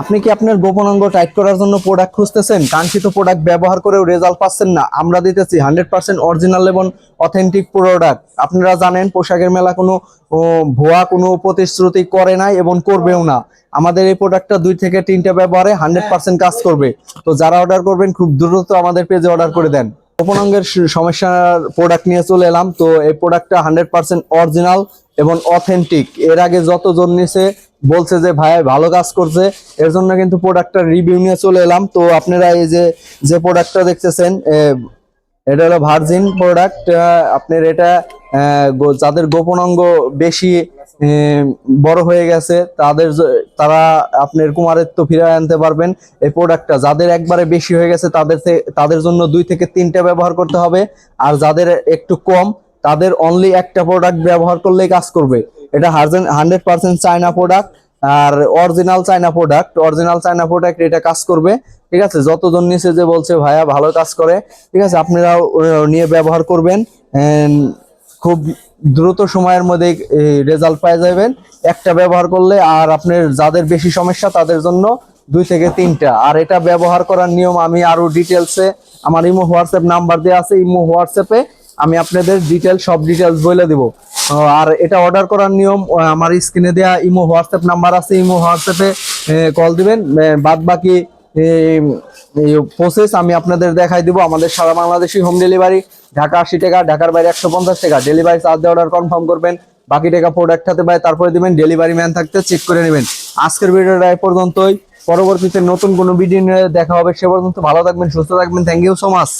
আপনি কি আপনার গোপন অঙ্গ টাইট করার জন্য প্রোডাক্ট খুঁজতেছেন? কাঙ্ক্ষিত প্রোডাক্ট ব্যবহার করেও রেজাল্ট পাচ্ছেন না। আমরা দিতেছি হান্ড্রেড পার্সেন্ট অরিজিনাল এবং অথেন্টিক প্রোডাক্ট আপনারা জানেন, পোশাকের মেলা কোনো ভুয়া কোনো প্রতিশ্রুতি করে নাই এবং করবেও না। আমাদের এই প্রোডাক্টটা দুই থেকে তিনটা ব্যবহারে হান্ড্রেড পার্সেন্ট কাজ করবে। তো যারা অর্ডার করবেন, খুব দ্রুত আমাদের পেজে অর্ডার করে দেন। স- সমস্যার প্রোডাক্ট নিয়ে চলে এলাম। তো এই প্রোডাক্টটা হান্ড্রেড পার্সেন্ট অরিজিনাল এবং অথেন্টিক এর আগে যতজন নিছে, বলছে যে, ভাই, ভালো কাজ করছে। এর জন্য কিন্তু প্রোডাক্টটা রিভিউ নিয়ে চলে এলাম। তো আপনারা এই যে যে প্রোডাক্টটা দেখতেছেন এটা হলো ভার্জিন প্রোডাক্ট আপনার এটা যাদের গোপন অঙ্গ বেশি বড় হয়ে গেছে, তাদের তারা আপনার কুমারত্ব ফিরে আনতে পারবেন। এই প্রোডাক্টটা যাদের একবারে বেশি হয়ে গেছে, তাদের তাদের জন্য দুই থেকে তিনটা ব্যবহার করতে হবে। আর যাদের একটু কম, তাদের অনলি একটা প্রোডাক্ট ব্যবহার করলেই কাজ করবে। এটা হার্জেন হান্ড্রেড পার্সেন্ট চায়না প্রোডাক্ট আর original China product original China product এটা কাজ করবে। ঠিক আছে? যতজন নিচে যে বলছে, ভাইয়া, ভালো কাজ করে। ঠিক আছে? আপনারাও নিয়ে ব্যবহার করবেন। খুব দ্রুত সময়ের মধ্যে রেজাল্ট পেয়ে যাবেন। একটা ব্যবহার করলে আর আপনার যাদের বেশি সমস্যা, তাদের জন্য দুই থেকে তিনটা। আর এটা ব্যবহার করার নিয়ম আমি আরও ডিটেলসে আমার ইমো হোয়াটসঅ্যাপ নাম্বার দেওয়া আছে, ইমো হোয়াটসঅ্যাপে আমি আপনাদের ডিটেল সব ডিটেলস বলে দিব। আর এটা অর্ডার করার নিয়ম আমার স্ক্রিনে দেওয়া ইমো হোয়াটসঅ্যাপ নাম্বার আছে, ইমো হোয়াটসঅ্যাপে কল দিবেন বাদ বাকি প্রসেস আমি আপনাদের দেখাই দিব। আমাদের সারা বাংলাদেশি হোম ডেলিভারি ঢাকা আশি টাকা, ঢাকার বাইরে একশো পঞ্চাশ টাকা। ডেলিভারি চার্জ অর্ডার কনফার্ম করবেন। বাকি টাকা প্রোডাক্ট হাতে পায়, তারপরে দেবেন ডেলিভারি ম্যান থাকতে চেক করে নেবেন। আজকের ভিডিওটা রায় পর্যন্তই। পরবর্তীতে নতুন কোনো ভিডিও নিয়ে দেখা হবে সে পর্যন্ত। ভালো থাকবেন, সুস্থ থাকবেন। Thank you so much